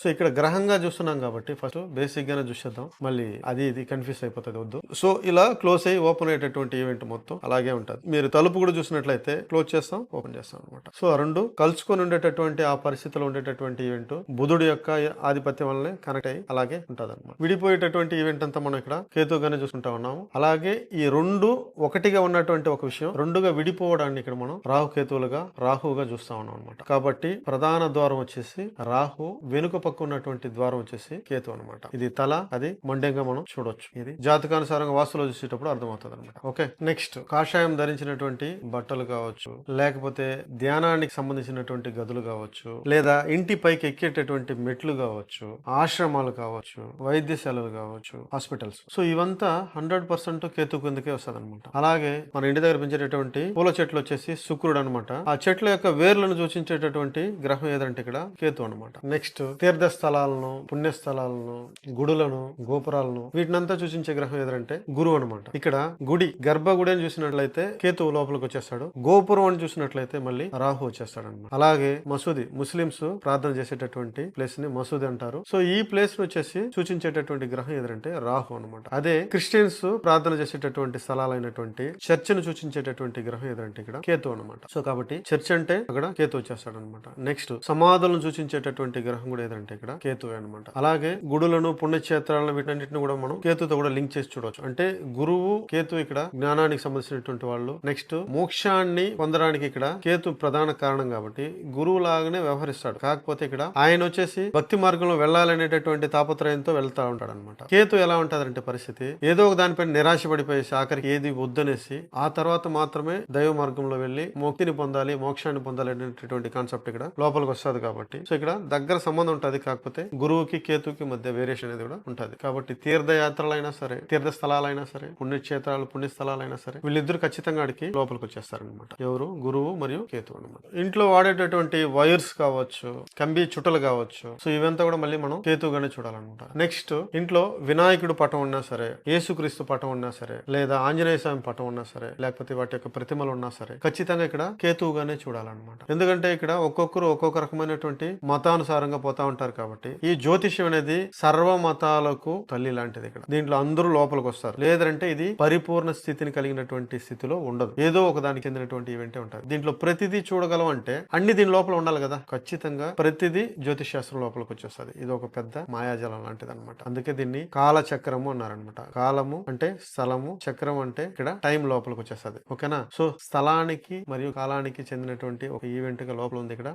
So ఇక్కడ గ్రహంగా చూస్తున్నాం కాబట్టి ఫస్ట్ బేసిక్ గానే చూసేద్దాం. మళ్ళీ అది ఇది కన్ఫ్యూజ్ అయిపోతుంది వద్దు. సో ఇలా క్లోజ్ అయ్యి ఓపెన్ అయ్యేటటువంటి ఈవెంట్ మొత్తం అలాగే ఉంటుంది. మీరు తలుపు కూడా చూసినట్లయితే క్లోజ్ చేస్తాం ఓపెన్ చేస్తాం అనమాట సో ఆ రెండు కలుసుకొని ఉండేటటువంటి ఆ పరిస్థితిలో ఉండేటటువంటి ఈవెంట్ బుధుడు యొక్క ఆధిపత్యం వల్లనే కనెక్ట్ అయ్యి అలాగే ఉంటుంది అనమాట విడిపోయేటటువంటి ఈవెంట్ అంతా మనం ఇక్కడ కేతుగానే చూసుకుంటా ఉన్నాము. అలాగే ఈ రెండు ఒకటిగా ఉన్నటువంటి ఒక విషయం రెండుగా విడిపోవడాన్ని ఇక్కడ మనం రాహు కేతువులుగా రాహువుగా చూస్తా ఉన్నాం అనమాట కాబట్టి ప్రధాన ద్వారం వచ్చేసి రాహు వెనుక పక్క ఉన్నటువంటి ద్వారం వచ్చేసి కేతు అనమాట ఇది తల అది మొండెంగా మనం చూడొచ్చు. ఇది జాతకానుసారంగా వాస్తులో చూసేటప్పుడు అర్థమవుతుంది అనమాట ఓకే నెక్స్ట్. కాషాయం ధరించినటువంటి బట్టలు కావచ్చు లేకపోతే ధ్యానానికి సంబంధించినటువంటి గదులు కావచ్చు లేదా ఇంటి పైకి ఎక్కేటటువంటి మెట్లు కావచ్చు ఆశ్రమాలు కావచ్చు వైద్యశాలలు కావచ్చు హాస్పిటల్స్. సో ఇవంతా హండ్రెడ్ పర్సెంట్ కేతు కిందకే వస్తుంది అనమాట అలాగే మన ఇంటి దగ్గర పెంచేటటువంటి పూల చెట్లు వచ్చేసి శుక్రుడు అనమాట ఆ చెట్ల యొక్క వేర్లను సూచించేటటువంటి గ్రహం ఏదంటే ఇక్కడ కేతు అనమాట నెక్స్ట్ తీర్థ స్థలాలను పుణ్య స్థలాలను గుడులను గోపురాలను వీటినంతా సూచించే గ్రహం ఏదంటే గురువు అనమాట ఇక్కడ గుడి గర్భగుడి అని చూసినట్లయితే కేతువు లోపలికి వచ్చేస్తాడు. గోపురం అని చూసినట్లయితే మళ్ళీ రాహు వచ్చేస్తాడు అనమాట అలాగే మసూది ముస్లింస్ ప్రార్థన చేసేటటువంటి ప్లేస్ని మసూది అంటారు. సో ఈ ప్లేస్ను వచ్చేసి సూచించేటటువంటి గ్రహం ఏదంటే రాహు అనమాట అదే క్రిస్టియన్స్ ప్రార్థన చేసేటటువంటి స్థలాలైనటువంటి చర్చ్ను సూచించేటటువంటి గ్రహం ఏదంటే ఇక్కడ కేతు అనమాట సో కాబట్టి చర్చ్ అంటే అక్కడ కేతు వచ్చేస్తాడు అనమాట నెక్స్ట్ సమాధులను సూచించేటటువంటి గ్రహం కూడా ఏదంటే ఇక్కడ కేతు అనమాట అలాగే గుడులను పుణ్యక్షేత్రాలను వీటన్నిటిని కూడా మనం కేతుతో కూడా లింక్ చేసి చూడవచ్చు అంటే గురువు కేతు ఇక్కడ జ్ఞానానికి సంబంధించినటువంటి వాళ్ళు. నెక్స్ట్ మోక్షాన్ని పొందడానికి ఇక్కడ కేతు ప్రధాన కారణం కాబట్టి గురువు లాగానే వ్యవహరిస్తాడు. కాకపోతే ఇక్కడ ఆయన వచ్చేసి భక్తి మార్గంలో వెళ్ళాలనేటటువంటి తాపత్రయంతో వెళ్తా ఉంటాడు అనమాట కేతు ఎలా ఉంటాదంటే పరిస్థితి ఏదో ఒక దానిపైన నిరాశ పడిపోయేసి ఆఖరికి ఏది వద్దనేసి ఆ తర్వాత మాత్రమే దైవ మార్గంలో వెళ్ళి ముక్తిని పొందాలి మోక్షాన్ని పొందాలి అనేటటువంటి కాన్సెప్ట్ ఇక్కడ లోపలికి వస్తుంది కాబట్టి. సో ఇక్కడ దగ్గర సంబంధం ఉంటది కాకపోతే గురువుకి కేతుకి మధ్య వేరియేషన్ అనేది కూడా ఉంటది. కాబట్టి తీర్థయాత్రలైనా సరే తీర్థ స్థలాలైనా సరే పుణ్యక్షేత్రాలు పుణ్య స్థలాలైనా సరే వీళ్ళిద్దరు ఖచ్చితంగా అడిగి లోపలికి వచ్చేస్తారనమాట ఎవరు? గురువు మరియు కేతు అనమాట ఇంట్లో వాడేటటువంటి వైర్స్ కావచ్చు కంబి చుట్టలు కావచ్చు సో ఇవంతా కూడా మళ్ళీ మనం కేతుగానే చూడాలన్నమాట. నెక్స్ట్ ఇంట్లో వినాయకుడు పటం ఉన్నా సరే యేసుక్రీస్తు పటం ఉన్నా సరే లేదా ఆంజనేయ స్వామి పటం ఉన్నా సరే లేకపోతే వాటి యొక్క ప్రతిమలు ఉన్నా సరే ఖచ్చితంగా ఇక్కడ కేతువుగానే చూడాలన్నమాట. ఎందుకంటే ఇక్కడ ఒక్కొక్కరు ఒక్కొక్క రకమైనటువంటి మతానుసారంగా పోతా ఉంటారు. కాబట్టి ఈ జ్యోతిష్యం అనేది సర్వ మతాలకు తల్లి లాంటిది ఇక్కడ. దీంట్లో అందరూ లోపలికి వస్తారు. లేదంటే ఇది పరిపూర్ణ స్థితిని కలిగినటువంటి స్థితిలో ఉండదు. ఏదో ఒక దానికి చెందినటువంటి ఈవెంటే ఉంటుంది దీంట్లో ప్రతిదీ చూడగలం అంటే అన్ని దీని లోపల ఉండాలి కదా. ఖచ్చితంగా ప్రతిదీ జ్యోతిష్ శాస్త్రం లోపలికి వచ్చేస్తుంది. ఇది ఒక పెద్ద మాయాజలం లాంటిది అనమాట అందుకే దీన్ని కాల చక్రము అన్నారనమాట కాలము అంటే స్థలము చక్రం అంటే ఇక్కడ టైం లోపలికి వచ్చేస్తుంది. ఓకేనా? సో స్థలానికి మరియు కాలానికి చెందినటువంటి ఒక ఈవెంట్గా లోపల ఉంది ఇక్కడ.